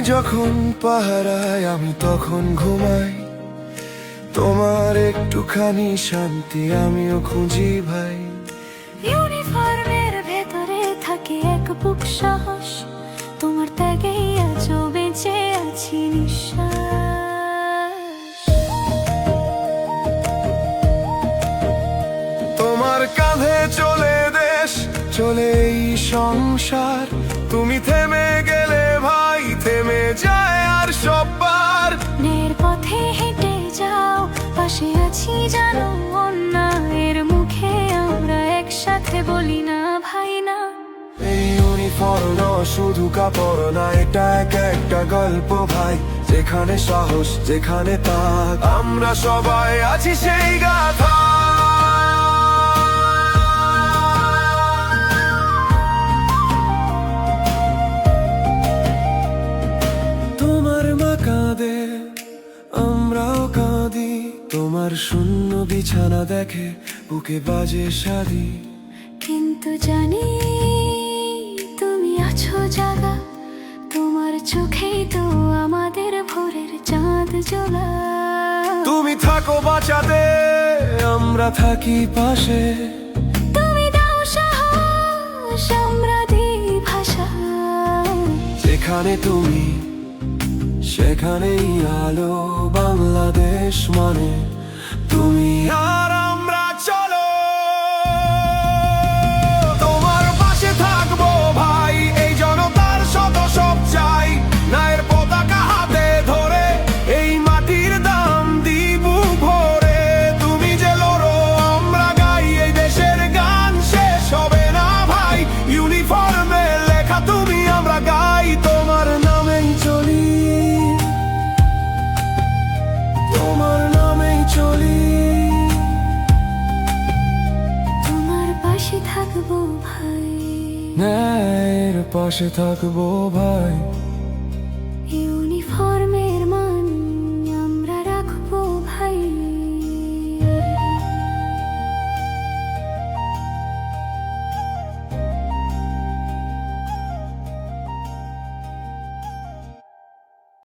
যখন পাহারায় আমি তখন ঘুমাই। তোমার একটুখানি শান্তি আমিও খুঁজি ভাই। ইউনিফর্মের ভেতরে থাকে এক বুক সাহস। তোমার ত্যাগেই আজও বেঁচে আছি নিঃশ্বাস। তোমার কাঁধে চলে দেশ চলে এই সংসার। তুমি থেমে সববার। নের পথে হেঁটে যাও পাশে আছি জানো অন্যায়ের মুখে। আমরা একসাথে বলি না ভাই না। এই ইউনিফর্ম শুধু কাপড় না এটা এক একটা গল্প ভাই। যেখানে সাহস যেখানে তাক। আমরা সবাই আছি সেই গাথা তোমার শূন্য বিছানা দেখে বুকে বাজে শাড়ি। কিন্তু জানি তুমি আছো জাগা তোমার চোখেই তো আমাদের ভোরের চাঁদ জ্বলা। তুমি থাকো বাঁচাতে আমরা থাকি পাশে। তুমি দাও সাহস আমরা দিই ভাষা। যেখানে তুমি সেখানেই আলো money ন্যায়ের পাশে থাকব ভাই।